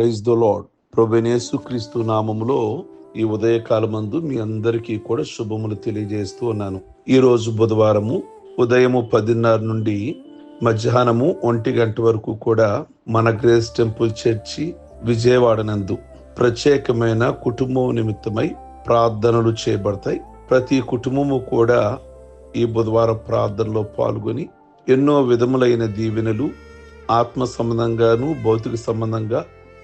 Praise the lord ప్రభనేసు క్రీస్తు నామములో ఈ ఉదయకాలమందు మీ అందరికీ కూడా శుభములు తెలియజేస్తూ ఉన్నాను. ఈ రోజు బుధవారము ఉదయము పదిన్నర నుండి మధ్యాహ్నము ఒంటి గంట వరకు కూడా మన గ్రేస్ టెంపుల్ చర్చి విజయవాడ నందు ప్రత్యేకమైన కుటుంబం నిమిత్తమై ప్రార్థనలు చేయబడతాయి. ప్రతి కుటుంబము కూడా ఈ బుధవారం ప్రార్థనలో పాల్గొని ఎన్నో విధములైన దీవెనలు ఆత్మ సంబంధంగాను భౌతిక సంబంధంగా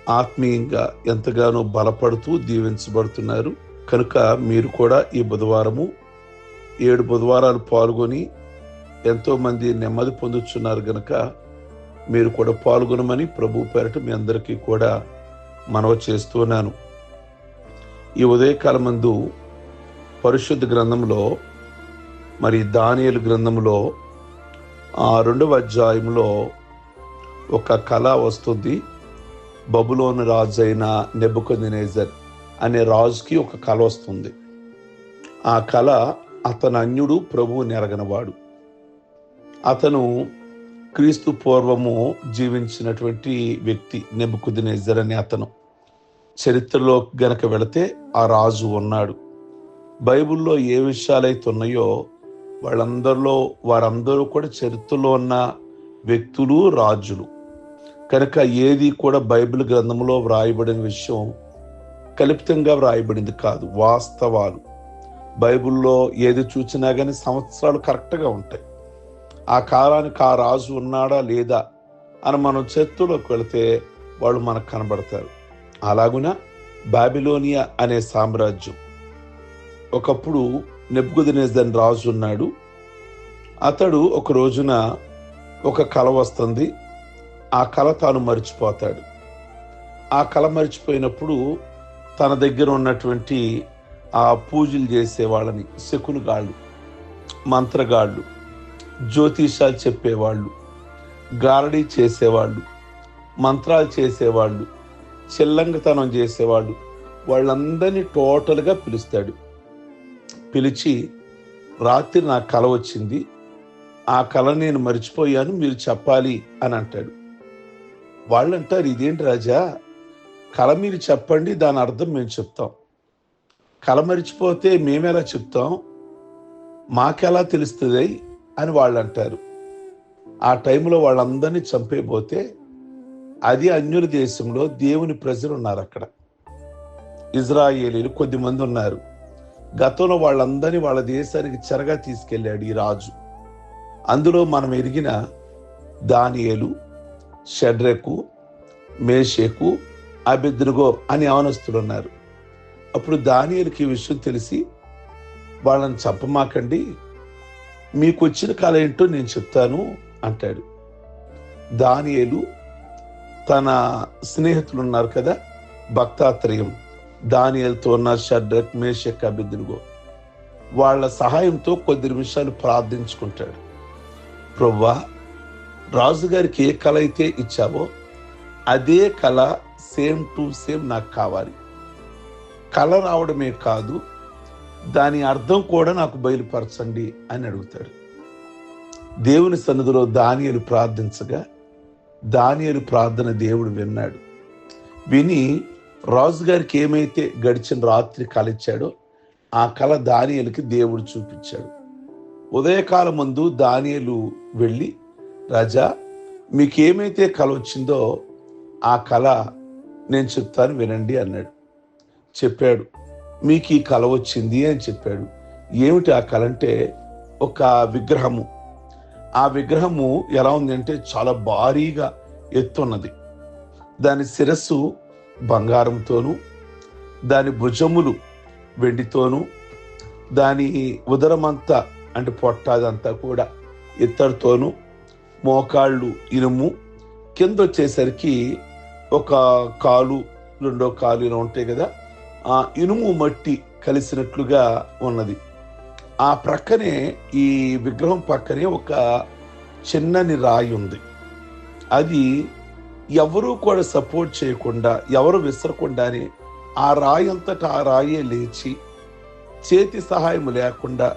ఆత్మీయంగా ఎంతగానో బలపడుతూ దీవించబడుతున్నారు. కనుక మీరు కూడా ఈ బుధవారము ఏడు బుధవారాలు పాల్గొని ఎంతోమంది నెమ్మది పొందుతున్నారు గనక మీరు కూడా పాల్గొనమని ప్రభు పేరట మీ అందరికీ కూడా మనవ చేస్తున్నాను ఈ ఉదయకాలం మందు పరిశుద్ధ గ్రంథంలో మరి దానియలు గ్రంథంలో ఆ రెండవ అధ్యాయంలో ఒక కళ వస్తుంది. బబులోని రాజు అయిన నెబుకొందినేజర్ అనే రాజుకి ఒక కళ వస్తుంది. ఆ కళ అతను అన్యుడు ప్రభువు నెరగనవాడు. అతను క్రీస్తు పూర్వము జీవించినటువంటి వ్యక్తి నెబుకుదినేజర్ అనే అతను. చరిత్రలో గనక వెళితే ఆ రాజు ఉన్నాడు. బైబిల్లో ఏ విషయాలైతే ఉన్నాయో వాళ్ళందరిలో వారందరూ కూడా చరిత్రలో ఉన్న వ్యక్తులు రాజులు. కనుక ఏది కూడా బైబిల్ గ్రంథంలో వ్రాయబడిన విషయం కల్పితంగా వ్రాయబడింది కాదు వాస్తవాలు. బైబిల్లో ఏది చూసినా కానీ సంవత్సరాలు కరెక్ట్గా ఉంటాయి. ఆ కాలానికి ఆ రాజు ఉన్నాడా లేదా అని మనం చర్చలోకి వెళితే వాళ్ళు మనకు కనబడతారు. అలాగున? బాబిలోనియా అనే సామ్రాజ్యం. ఒకప్పుడు నెబ్బుదినేజన్ రాజు ఉన్నాడు. అతడు ఒక రోజున ఒక కళ వస్తుంది. ఆ కళ తాను మర్చిపోతాడు. ఆ కళ మర్చిపోయినప్పుడు తన దగ్గర ఉన్నటువంటి ఆ పూజలు చేసేవాళ్ళని శకునుగాళ్ళు మంత్రగాళ్ళు జ్యోతిషాలు చెప్పేవాళ్ళు గారడీ చేసేవాళ్ళు మంత్రాలు చేసేవాళ్ళు చిల్లంగతనం చేసేవాళ్ళు వాళ్ళందరినీ టోటల్గా పిలుస్తాడు. పిలిచి రాత్రి నా కళ వచ్చింది ఆ కళ నేను మర్చిపోయాను మీరు చెప్పాలి అని అంటాడు. వాళ్ళు అంటారు ఇదేంటి రాజా? కళ మీరు చెప్పండి దాని అర్థం మేము చెప్తాం. కళ మరిచిపోతే మేమెలా చెప్తాం? మాకెలా తెలుస్తుంది? అని వాళ్ళు అంటారు ఆ టైంలో వాళ్ళందరినీ చంపేపోతే అది అన్యుల దేశంలో దేవుని ప్రజలు ఉన్నారు అక్కడ. ఇజ్రాయేలీలు కొద్ది మంది ఉన్నారు. గతంలో వాళ్ళందరినీ వాళ్ళ దేశానికి చెరగా తీసుకెళ్ళాడు ఈ రాజు. అందులో మనం ఎరిగిన దానియేలు షడ్రకు మేషేకు అభిద్రుగో అని అవనస్తులు ఉన్నారు అప్పుడు దానియలకి ఈ విషయం తెలిసి వాళ్ళని చంపమాకండి మీకు వచ్చిన కళ ఏంటో నేను చెప్తాను అంటాడు. దానియేలు తన స్నేహితులు ఉన్నారు కదా భక్తాత్రయం దానియలతో ఉన్న షడ్రక్ మేషక్ అభిద్రుగో వాళ్ళ సహాయంతో కొద్ది నిమిషాలు ప్రార్థించుకుంటాడు. ప్రవ్వా రాజుగారికి ఏ కళ అయితే ఇచ్చావో అదే కళ సేమ్ టు సేమ్ నాకు కావాలి. కళ రావడమే కాదు దాని అర్థం కూడా నాకు బయలుపరచండి అని అడుగుతాడు. దేవుని సన్నిధిలో దానియలు ప్రార్థించగా దానియలు ప్రార్థన దేవుడు విన్నాడు. విని రాజుగారికి ఏమైతే గడిచిన రాత్రి కళ ఇచ్చాడో ఆ కళ దానియలకి దేవుడు చూపించాడు. ఉదయకాలం ముందు దానియలు వెళ్ళి రాజా మీకేమైతే కళ వచ్చిందో ఆ కళ నేను చెప్తాను వినండి అన్నాడు. చెప్పాడు మీకు ఈ కళ వచ్చింది అని చెప్పాడు. ఏమిటి ఆ కళ అంటే? ఒక విగ్రహము. ఆ విగ్రహము ఎలా ఉంది అంటే చాలా భారీగా ఎత్తున్నది. దాని శిరస్సు బంగారంతోనూ దాని భుజములు వెండితోనూ దాని ఉదరమంతా అంటే పొట్ట అదంతా కూడా ఇత్తడితోనూ మోకాళ్ళు ఇనుము కింద వచ్చేసరికి ఒక కాలు రెండో కాలు ఇలా ఉంటాయి కదా ఆ ఇనుము మట్టి కలిసినట్లుగా ఉన్నది. ఆ ప్రక్కనే ఈ విగ్రహం పక్కనే ఒక చిన్నని రాయి ఉంది. అది ఎవరూ కూడా సపోర్ట్ చేయకుండా ఎవరు విసరకుండానే ఆ రాయి అంతటా ఆ రాయే లేచి చేతి సహాయం లేకుండా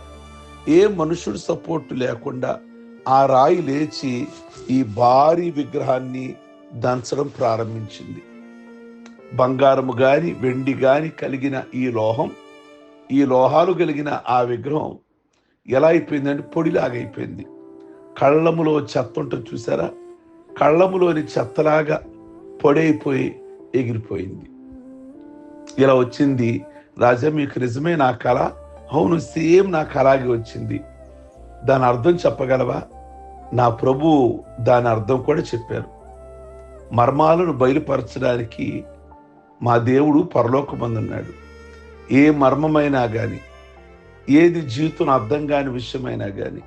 ఏ మనుషుడు సపోర్ట్ లేకుండా ఆ రాయి లేచి ఈ భారీ విగ్రహాన్ని దంచడం ప్రారంభించింది. బంగారము గాని వెండి గాని కలిగిన ఈ లోహం ఈ లోహాలు కలిగిన ఆ విగ్రహం ఎలా అయిపోయిందంటే పొడిలాగా అయిపోయింది. కళ్ళములో చెత్త ఉంటుంది చూసారా? కళ్ళములోని చెత్తలాగా పొడైపోయి ఎగిరిపోయింది. ఇలా వచ్చింది. రాజా మీకు నిజమే నా కళ అవును సేమ్ నాకు అలాగే వచ్చింది. దాని అర్థం చెప్పగలవా? నా ప్రభు దాని అర్థం కూడా చెప్పారు. మర్మాలను బయలుపరచడానికి మా దేవుడు పరలోకమందున్నాడు. ఏ మర్మమైనా కానీ ఏది జీవితం అర్థం కాని విషయమైనా కానీ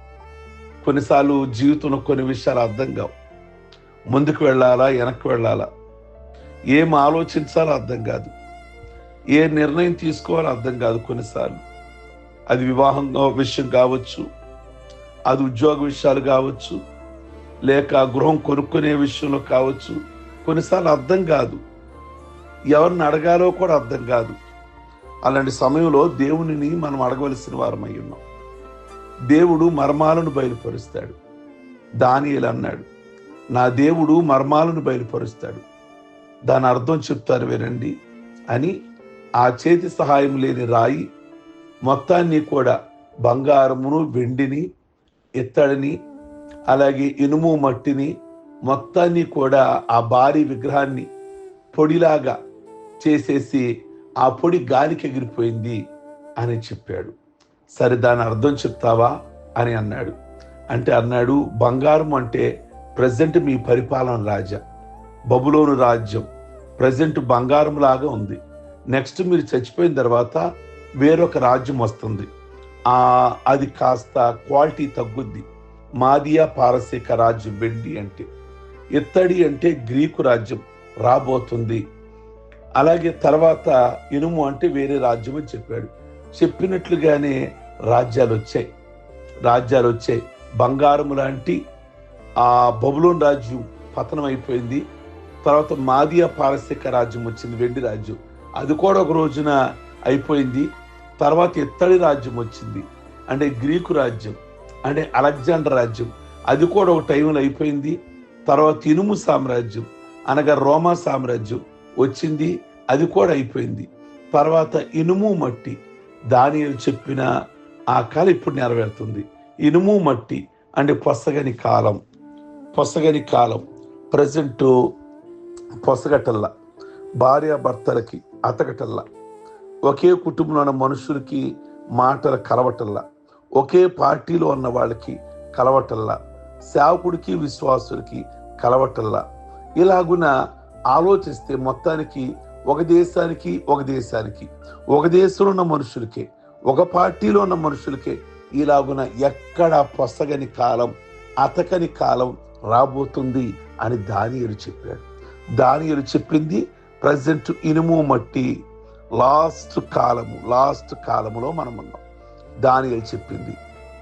కొన్నిసార్లు జీవితంలో కొన్ని విషయాలు అర్థం కావు. ముందుకు వెళ్ళాలా వెనక్కి వెళ్ళాలా? ఏం ఆలోచించాలో అర్థం కాదు. ఏ నిర్ణయం తీసుకోవాలో అర్థం కాదు కొన్నిసార్లు. అది వివాహం విషయం కావచ్చు అది ఉద్యోగ విషయాలు కావచ్చు లేక గృహం కొనుక్కునే విషయంలో కావచ్చు కొన్నిసార్లు అర్థం కాదు. ఎవరిని అడగాలో కూడా అర్థం కాదు. అలాంటి సమయంలో దేవునిని మనం అడగవలసిన వారమై ఉన్నాం. దేవుడు మర్మాలను బయలుపరుస్తాడు. దానియలు అన్నాడు నా దేవుడు మర్మాలను బయలుపరుస్తాడు. దాని అర్థం చెప్తారు వినండి అని ఆ చేతి సహాయం లేని రాయి మొత్తాన్ని కూడా బంగారమును వెండిని ఇత్తడిని అలాగే ఇనుము మట్టిని మొత్తాన్ని కూడా ఆ భారీ విగ్రహాన్ని పొడిలాగా చేసేసి ఆ పొడి గాలికి ఎగిరిపోయింది అని చెప్పాడు. సరే దాని అర్థం చెప్తావా అని అన్నాడు. అంటే అన్నాడు బంగారం అంటే ప్రజెంట్ మీ పరిపాలన రాజా బబులోను రాజ్యం. ప్రజెంట్ బంగారం లాగా ఉంది. నెక్స్ట్ మీరు చచ్చిపోయిన తర్వాత వేరొక రాజ్యం వస్తుంది. అది కాస్త క్వాలిటీ తగ్గుద్ది. మాదియా పారసీక రాజ్యం వెండి అంటే ఇత్తడి అంటే గ్రీకు రాజ్యం రాబోతుంది. అలాగే తర్వాత ఇనుము అంటే వేరే రాజ్యం అని చెప్పాడు. చెప్పినట్లుగానే రాజ్యాలు వచ్చాయి. రాజ్యాలు వచ్చాయి. బంగారము లాంటి ఆ బబులోన్ రాజ్యం పతనం అయిపోయింది తర్వాత మాదియా పారసీక రాజ్యం వచ్చింది వెండి రాజ్యం. అది కూడా ఒక రోజున అయిపోయింది. తర్వాత ఇత్తడి రాజ్యం వచ్చింది. అంటే గ్రీకు రాజ్యం అంటే అలెగ్జాండర్ రాజ్యం. అది కూడా ఒక టైంలో అయిపోయింది. తర్వాత ఇనుము సామ్రాజ్యం అనగా రోమా సామ్రాజ్యం వచ్చింది. అది కూడా అయిపోయింది. తర్వాత ఇనుము మట్టి దాని చెప్పిన ఆ కాలం ఇప్పుడు నెరవేరుతుంది. ఇనుము మట్టి అంటే పొసగని కాలం పొసగని కాలం ప్రజెంటు పొసగటల్లా భార్యాభర్తలకి అతకటల్లా. ఒకే కుటుంబంలో ఉన్న మనుషులకి మాటలు కలవటల్లా ఒకే పార్టీలో ఉన్న వాళ్ళకి కలవటల్లా సేవకుడికి విశ్వాసులకి కలవటల్లా ఇలాగున ఆలోచిస్తే మొత్తానికి ఒక దేశానికి ఒక దేశానికి ఒక దేశంలో ఉన్న మనుషులకే ఒక పార్టీలో ఉన్న మనుషులకే ఇలాగున ఎక్కడ పొసగని కాలం అతకని కాలం రాబోతుంది అని దానియలు చెప్పాడు. దానియలు చెప్పింది ప్రజెంట్ ఇనుము మట్టి లాస్ట్ కాలము లాస్ట్ కాలములో మనం ఉన్నాం దానియలు చెప్పింది.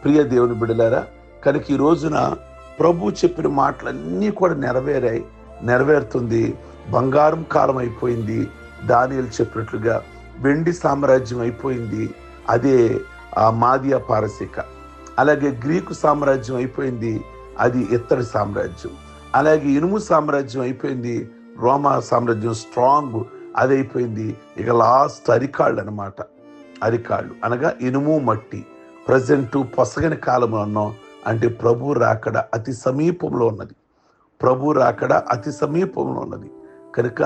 ప్రియ దేవుని బిడలారా కనుక ఈ రోజున ప్రభు చెప్పిన మాటలన్నీ కూడా నెరవేరాయి నెరవేరుతుంది. బంగారం కాలం అయిపోయింది. దానియలు చెప్పినట్లుగా వెండి సామ్రాజ్యం అయిపోయింది. అదే ఆ మాదియా పారసిక. అలాగే గ్రీకు సామ్రాజ్యం అయిపోయింది. అది ఇత్తడి సామ్రాజ్యం. అలాగే ఇనుము సామ్రాజ్యం అయిపోయింది. రోమా సామ్రాజ్యం స్ట్రాంగ్ అది అయిపోయింది ఇక లాస్ట్ అరికాళ్ళు అనమాట అరికాళ్ళు. అనగా ఇనుము మట్టి. ప్రజెంట్ పొసగని కాలం అన్నాం. అంటే ప్రభు రాకడ అతి సమీపంలో ఉన్నది. ప్రభు రాకడ అతి సమీపంలో ఉన్నది. కనుక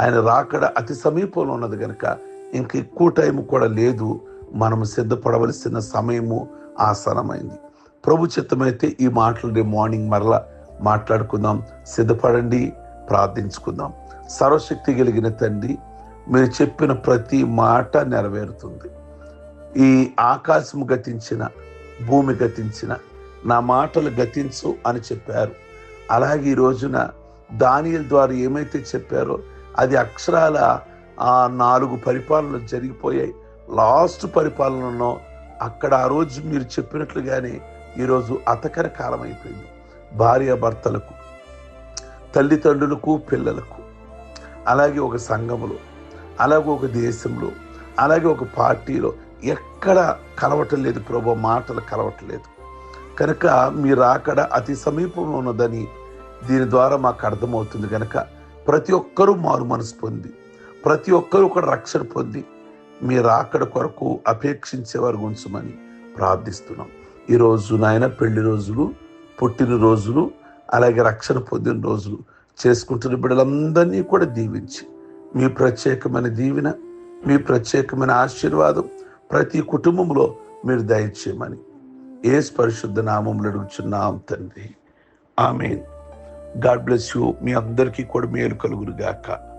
ఆయన రాకడ అతి సమీపంలో ఉన్నది కనుక ఇంక ఎక్కువ టైం కూడా లేదు. మనం సిద్ధపడవలసిన సమయము ఆసనమైంది. ప్రభు చిత్తమైతే ఈ మాటలు రేపు మార్నింగ్ మరలా మాట్లాడుకుందాం. సిద్ధపడండి. ప్రార్థించుకుందాం. సర్వశక్తి కలిగిన తండ్రి మీరు చెప్పిన ప్రతి మాట నెరవేరుతుంది. ఈ ఆకాశం గతించిన భూమి గతించిన నా మాటలు గతించు అని చెప్పారు. అలాగే ఈ రోజున దానియల ద్వారా ఏమైతే చెప్పారో అది అక్షరాల ఆ నాలుగు పరిపాలనలు జరిగిపోయాయి. లాస్ట్ పరిపాలనలో అక్కడ ఆ రోజు మీరు చెప్పినట్లుగానే ఈరోజు అతకర కాలం అయిపోయింది. భార్య భర్తలకు తల్లిదండ్రులకు పిల్లలకు. అలాగే ఒక సంఘములో అలాగే ఒక దేశంలో అలాగే ఒక పార్టీలో ఎక్కడ కలవటం లేదు ప్రభు మాటలు కలవటం లేదు కనుక మీరు అక్కడ అతి సమీపంలో ఉన్నదని దీని ద్వారా మాకు అర్థమవుతుంది కనుక ప్రతి ఒక్కరూ మారు మనసు పొంది ప్రతి ఒక్కరూ కూడా రక్షణ పొంది మీ రాకడ కొరకు అపేక్షించే వారు ఉంచమని ప్రార్థిస్తున్నాం. ఈరోజు నాయన పెళ్ళి రోజులు పుట్టిన రోజులు అలాగే రక్షణ పొందిన రోజులు చేసుకుంటున్న బిడ్డలందరినీ కూడా దీవించి మీ ప్రత్యేకమైన దీవెన మీ ప్రత్యేకమైన ఆశీర్వాదం ప్రతి కుటుంబంలో మీరు దయచేయమని ఏ పరిశుద్ధ నామంలో అడుగుచున్నాం తండ్రి. ఆమె గాడ్ బ్లెస్ యూ. మీ అందరికీ కూడా మేలు కలుగురుగాక గాక